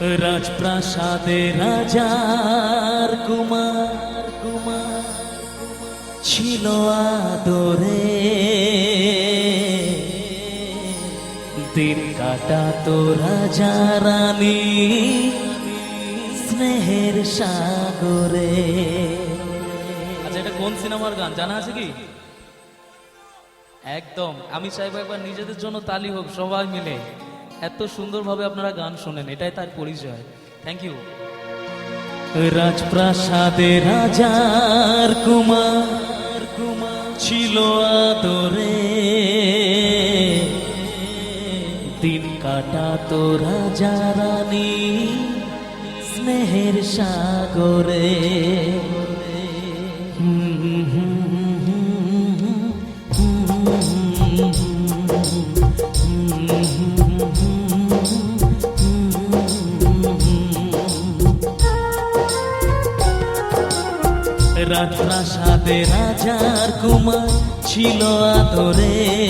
রাজপ্রাসাদে রাজার কুমার কুমার ছিল আদরে। দিন কাটাতো রাজা রানী স্নেহের সাগরে। আচ্ছা এটা কোন সিনেমার গান? জানা আছে কি? একদম। আমি চাইব একবার নিজেদের জন্য তালি হোক, সবাই মিলে। এত সুন্দরভাবে আপনারা গান শোনেন, এটাই তার পরিচয়। থ্যাংক ইউ রাজপ্রাসাদে রাজার কুমার কুমার, ছিল আদরে। দিন কাটাতো রাজা রানী স্নেহের সাগরে। রাজপ্রাসাদে রাজার কুমার ছিল আদরে।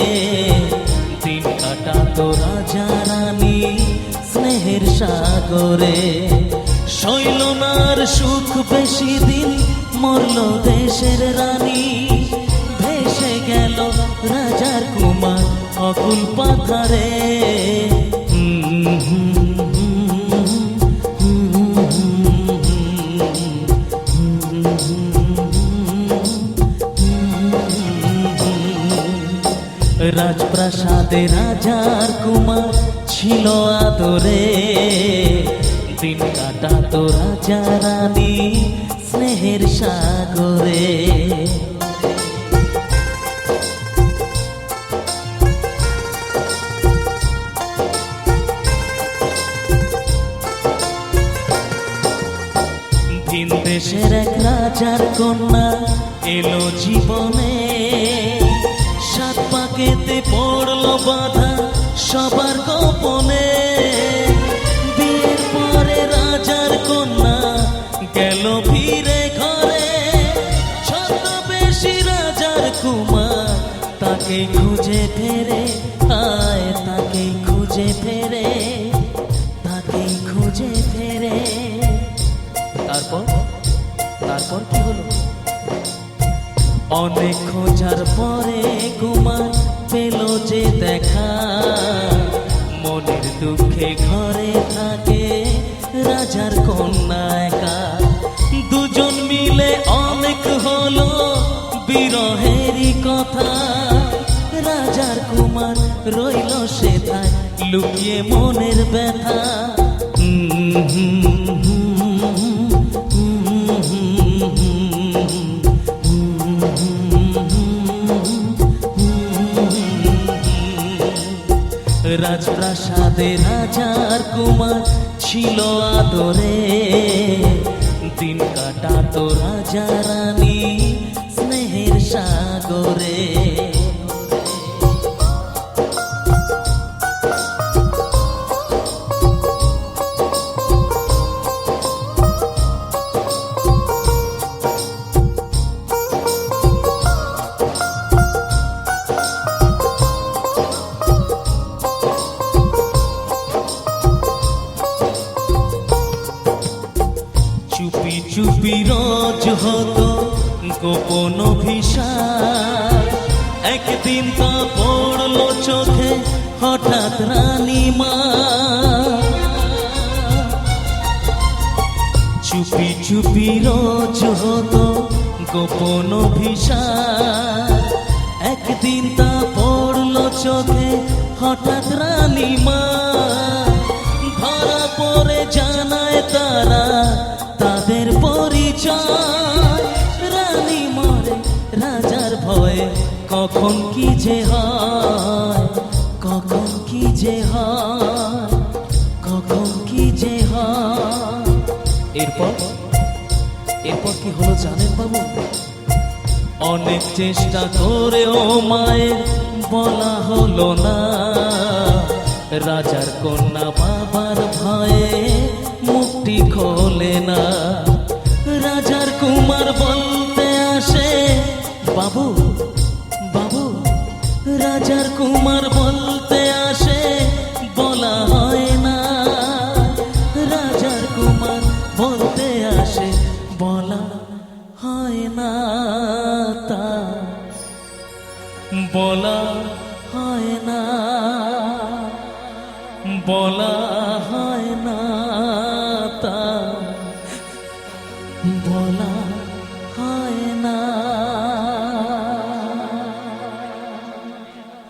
দিন কাটাতো রাজা রানী স্নেহের সাগরে। শৈলনার সুখ বেশি দিন মরল দেশের রানী। ভেসে গেল রাজার কুমার অকুল পাথারে। রাজপ্রাসাদে রাজার কুমার ছিল আদরে। দিন কাটাতো রাজা রানী স্নেহের সাগরে। দেশের এক রাজার কন্যা এলো জীবনে। পড়ল বাধা সবার গোপনে। বিয়ের পরে রাজার কন্যা গেল ফিরে ঘরে। ছদ্মবেশী রাজার কুমার তাকে খুঁজে ফেরে। আয়, তাকে খুঁজে ফেরে। তাকে খুঁজে ফেরে। তারপর? তারপর কি হলো? অনেক খোঁজার পরে কুমার পেল যে দেখা। মনের দুঃখে ঘরে থাকে রাজার কন্যা একা। দুজন মিলে অনেক হলো বিরহেরই কথা। রাজার কুমার রইল সে সেথায়, লুকিয়ে মনের ব্যথা। হুম হুম। রাজপ্রাসাদে রাজার কুমার ছিল আদরে। দিন কাটাতো রাজা রানী স্নেহের সাগরে। চুপি রোজ হতো গোপন অভিশাপ। একদিন তা পড়ল চোখে হঠাৎ রানী মা। চুপি চুপি রোজ হতো গোপন অভিশাপ। একদিন তা পড়ল চোখে হঠাৎ রানী যে হয়, কখন কি যে হয়, কখন কি যে হয়। এরপর এরপর কি হলো জানেন বাবু? অনেক চেষ্টা করেও মায়ের বলা হলো না। রাজার কন্যা বাবার ভয়ে মুখটি খোলে না। রাজার কুমার বলতে আসে, বাবু আর কুমার বলতে আসে, বলা হয় না। রাজার কুমার বলতে আসে, বলা হয় না তা। বলা হয় না, বলা